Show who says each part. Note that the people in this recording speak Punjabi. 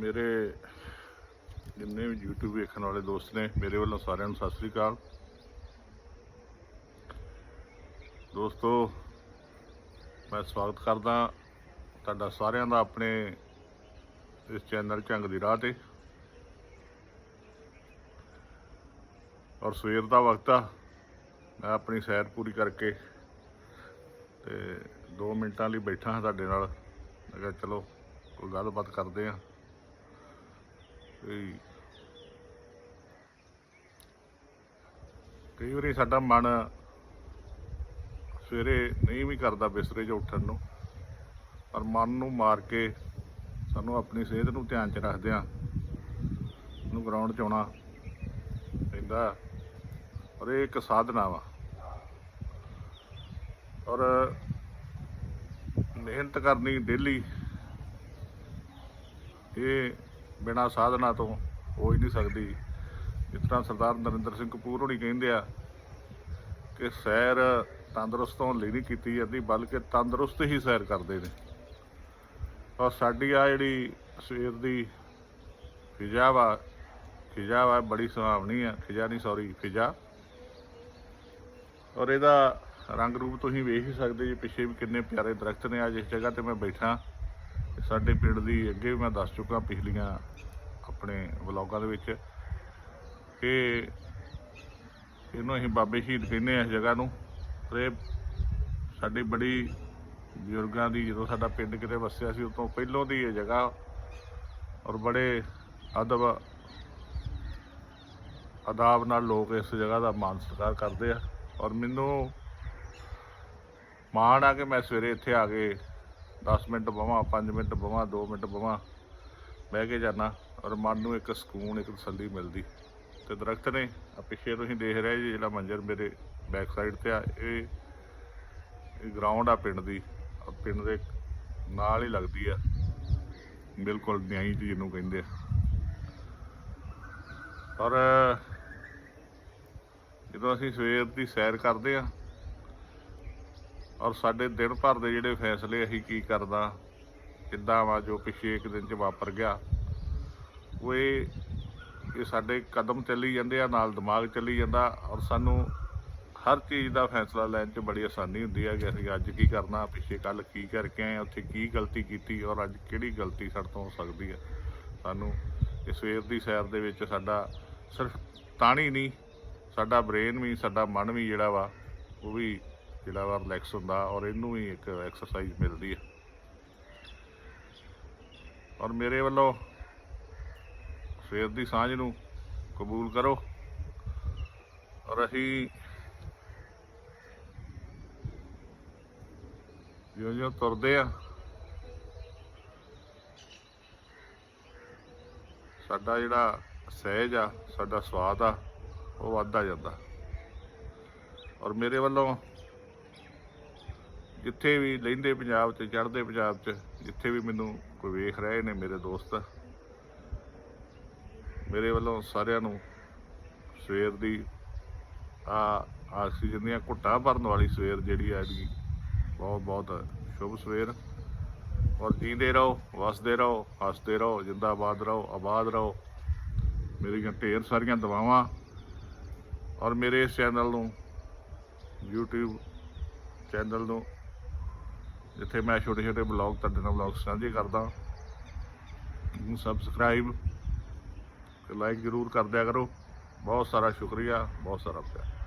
Speaker 1: ਮੇਰੇ ਜਿੰਨੇ ਵੀ YouTube ਵੇਖਣ ਵਾਲੇ ਦੋਸਤ ਨੇ, ਮੇਰੇ ਵੱਲੋਂ ਸਾਰਿਆਂ ਨੂੰ ਸਤਿ ਸ੍ਰੀ ਅਕਾਲ। ਦੋਸਤੋ, ਮੈਂ ਸਵਾਗਤ ਕਰਦਾ ਤੁਹਾਡਾ ਸਾਰਿਆਂ ਦਾ ਆਪਣੇ ਇਸ ਚੈਨਲ ਝੰਗ ਦੀ ਰਾਹ ਤੇ। ਔਰ ਸਵੇਰ ਦਾ ਵਕਤ ਆ, ਮੈਂ ਆਪਣੀ ਸੈਰ ਪੂਰੀ ਕਰਕੇ ਤੇ 2 ਮਿੰਟਾਂ ਲਈ ਬੈਠਾ ਹਾਂ ਤੁਹਾਡੇ ਨਾਲ। ਮੈਂ ਕਿਹਾ ਚਲੋ, ਕੋਈ ਗੱਲਬਾਤ ਕਰਦੇ ਆ ਕਈ ਵਾਰੀ ਸਾਡਾ ਮਨ ਸਵੇਰੇ ਨਹੀਂ ਵੀ ਕਰਦਾ ਬਿਸਤਰੇ 'ਚ ਉੱਠਣ ਨੂੰ, ਪਰ ਮਨ ਨੂੰ ਮਾਰ ਕੇ ਸਾਨੂੰ ਆਪਣੀ ਸਿਹਤ ਨੂੰ ਧਿਆਨ 'ਚ ਰੱਖਦਿਆਂ ਨੂੰ ਗਰਾਊਂਡ 'ਚ ਆਉਣਾ ਪੈਂਦਾ। ਔਰ ਇਹ ਇੱਕ ਸਾਧਨਾ ਵਾ। ਔਰ ਮਿਹਨਤ ਕਰਨੀ ਡੇਲੀ, ਇਹ ਬਿਨਾਂ ਸਾਧਨਾ ਤੋਂ ਹੋ ਹੀ ਨਹੀਂ ਸਕਦੀ। ਜਿਸ ਤਰ੍ਹਾਂ ਸਰਦਾਰ ਨਰਿੰਦਰ ਸਿੰਘ ਕਪੂਰ ਹੋਣੀ ਕਹਿੰਦੇ ਆ ਕਿ ਸੈਰ ਤੰਦਰੁਸਤ ਹੋਣ ਲਈ ਨਹੀਂ ਕੀਤੀ ਜਾਂਦੀ, ਬਲਕਿ ਤੰਦਰੁਸਤ ਹੀ ਸੈਰ ਕਰਦੇ ਨੇ। ਔਰ ਸਾਡੀ ਆ ਜਿਹੜੀ ਸਵੇਰ ਦੀ ਫਿਜਾ ਵਾ ਫਿਜਾ ਵਾ, ਬੜੀ ਸੁਹਾਵਣੀ ਆ। ਫਿਜਾ ਨਹੀਂ ਸੌਰੀ ਫਿਜਾ ਔਰ ਇਹਦਾ ਰੰਗ ਰੂਪ ਤੁਸੀਂ ਵੇਖ ਹੀ ਸਕਦੇ ਜੀ ਪਿੱਛੇ ਵੀ ਕਿੰਨੇ ਪਿਆਰੇ ਦਰਖਤ ਨੇ। ਅੱਜ ਇਸ ਜਗ੍ਹਾ ਤੇ ਮੈਂ ਬੈਠਾ ਸਾਡੇ ਪਿੰਡ ਦੀ ਅੱਗੇ ਵੀ ਮੈਂ ਦੱਸ ਚੁੱਕਾ ਪਿਛਲੀਆਂ ਆਪਣੇ ਵਲੌਗਾਂ ਦੇ ਵਿੱਚ ਕਿ ਇਹਨੂੰ ਅਸੀਂ ਬਾਬੇ ਸ਼ਹੀਦ ਕਹਿੰਦੇ ਆ ਇਸ ਜਗ੍ਹਾ ਨੂੰ। ਤੇ ਸਾਡੀ ਬੜੀ ਬਜ਼ੁਰਗਾਂ ਦੀ ਜਦੋਂ ਸਾਡਾ ਪਿੰਡ ਕਿਤੇ ਵਸਿਆ ਸੀ ਉਸ ਪਹਿਲੋਂ ਦੀ ਇਹ ਜਗ੍ਹਾ ਔਰ ਬੜੇ ਅਦਬ ਆਦਾਬ ਨਾਲ ਲੋਕ ਇਸ ਜਗ੍ਹਾ ਦਾ ਮਾਣ ਸਤਿਕਾਰ ਕਰਦੇ ਆ। ਔਰ ਮੈਨੂੰ ਮਾਣ ਆ ਕਿ ਮੈਂ ਸਵੇਰੇ ਇੱਥੇ ਆ ਕੇ 10 ਮਿੰਟ ਬਵਾਂ 5 ਮਿੰਟ ਬਵਾਂ 2 ਮਿੰਟ ਬਵਾਂ, ਬਹਿ ਕੇ ਜਾਣਾ ਔਰ ਮਨ ਨੂੰ ਇੱਕ ਸਕੂਨ, ਇੱਕ ਤਸੱਲੀ ਮਿਲਦੀ। ਤੇ ਦਰਖਤ ਨੇ ਆ ਪਿੱਛੇ ਤੁਸੀਂ ਦੇਖ ਰਹੇ ਜੀ, ਜਿਹੜਾ ਮੰਜ਼ਰ ਮੇਰੇ ਬੈਕ ਸਾਈਡ ਤੇ ਆ, ਇਹ ਗਰਾਊਂਡ ਆ ਪਿੰਡ ਦੀ। ਔਰ ਪਿੰਡ ਦੇ ਨਾਲ ਹੀ ਲੱਗਦੀ ਆ। ਬਿਲਕੁਲ ਨਿਆਈ ਜੀ ਜਿਹਨੂੰ ਕਹਿੰਦੇ ਆ। ਔਰ ਜਦੋਂ ਅਸੀਂ ਸਵੇਰ ਦੀ ਸੈਰ ਕਰਦੇ ਆ ਔਰ ਸਾਡੇ ਦਿਨ ਭਰ ਦੇ ਜਿਹੜੇ ਫੈਸਲੇ ਅਸੀਂ ਕੀ ਕਰਦਾ, ਕਿੱਦਾਂ ਵਾ ਜੋ ਪਿਛੇ ਇੱਕ ਦਿਨ ਚ ਵਾਪਰ ਗਿਆ, ਉਹ ਇਹ ਸਾਡੇ ਕਦਮ ਚੱਲੀ ਜਾਂਦੇ ਆ, ਨਾਲ ਦਿਮਾਗ ਚੱਲੀ ਜਾਂਦਾ ਔਰ ਸਾਨੂੰ ਹਰ ਚੀਜ਼ ਦਾ ਫੈਸਲਾ ਲੈਣ 'ਚ ਬੜੀ ਆਸਾਨੀ ਹੁੰਦੀ ਹੈ ਕਿ ਅਸੀਂ ਅੱਜ ਕੀ ਕਰਨਾ, ਪਿੱਛੇ ਕੱਲ ਕੀ ਕਰਕੇ ਆਏ, ਉੱਥੇ ਕੀ ਗਲਤੀ ਕੀਤੀ ਔਰ ਅੱਜ ਕਿਹੜੀ ਗਲਤੀ ਸਾਡੇ ਤੋਂ ਹੋ ਸਕਦੀ ਹੈ ਸਾਨੂੰ ਇਸ ਸਵੇਰ ਦੀ ਸੈਰ ਦੇ ਵਿੱਚ ਸਾਡਾ ਸਿਰਫ ਤਾਣੀ ਨਹੀਂ, ਸਾਡਾ ਬ੍ਰੇਨ ਵੀ, ਸਾਡਾ ਮਨ ਵੀ ਜਿਹੜਾ ਵਾ, ਉਹ ਵੀ ਜਿਹੜਾ ਵਾ ਰਿਲੈਕਸ ਹੁੰਦਾ ਔਰ ਇਹਨੂੰ ਵੀ ਇੱਕ ਐਕਸਰਸਾਈਜ਼ ਮਿਲਦੀ ਹੈ ਔਰ ਮੇਰੇ ਵੱਲੋਂ ਸਵੇਰ ਦੀ ਸਾਂਝ ਨੂੰ ਕਬੂਲ ਕਰੋ। ਔਰ ਅਸੀਂ ਜਿਉਂ ਜਿਉਂ ਤੁਰਦੇ ਆ, ਸਾਡਾ ਜਿਹੜਾ ਸਹਿਜ ਆ, ਸਾਡਾ ਸਵਾਦ ਆ, ਉਹ ਵੱਧਦਾ ਜਾਂਦਾ। ਔਰ ਮੇਰੇ ਵੱਲੋਂ ਜਿੱਥੇ ਵੀ ਲੈਂਦੇ ਪੰਜਾਬ 'ਚ ਚੜ੍ਹਦੇ ਪੰਜਾਬ 'ਚ, ਜਿੱਥੇ ਵੀ ਮੈਨੂੰ ਕੋਈ ਵੇਖ ਰਹੇ ਨੇ ਮੇਰੇ ਦੋਸਤ, ਮੇਰੇ ਵੱਲੋਂ ਸਾਰਿਆਂ ਨੂੰ ਸਵੇਰ ਦੀ ਆ ਆਕਸੀਜਨ ਦੀਆਂ ਘੁੱਟਾਂ ਭਰਨ ਵਾਲੀ ਸਵੇਰ ਜਿਹੜੀ ਆ ਇਹਦੀ, ਬਹੁਤ ਬਹੁਤ ਸ਼ੁਭ ਸਵੇਰ। ਔਰ ਜੀਂਦੇ ਰਹੋ, ਵਸਦੇ ਰਹੋ, ਹੱਸਦੇ ਰਹੋ, ਜਿੰਦਾਬਾਦ ਰਹੋ, ਆਬਾਦ ਰਹੋ। ਮੇਰੀਆਂ ਢੇਰ ਸਾਰੀਆਂ ਦੁਆਵਾਂ। ਔਰ ਮੇਰੇ ਇਸ ਚੈਨਲ ਨੂੰ, YouTube ਚੈਨਲ ਨੂੰ ਜਿੱਥੇ ਮੈਂ ਛੋਟੇ ਛੋਟੇ ਬਲੌਗ ਤੁਹਾਡੇ ਨਾਲ ਬਲੌਗ ਸਾਂਝੇ ਕਰਦਾ। ਨੂੰ ਸਬਸਕ੍ਰਾਈਬ ਤੇ ਲਾਈਕ ਜ਼ਰੂਰ ਕਰ ਦਿਆ ਕਰੋ। ਬਹੁਤ ਸਾਰਾ ਸ਼ੁਕਰੀਆ, ਬਹੁਤ ਸਾਰਾ ਪਿਆਰ।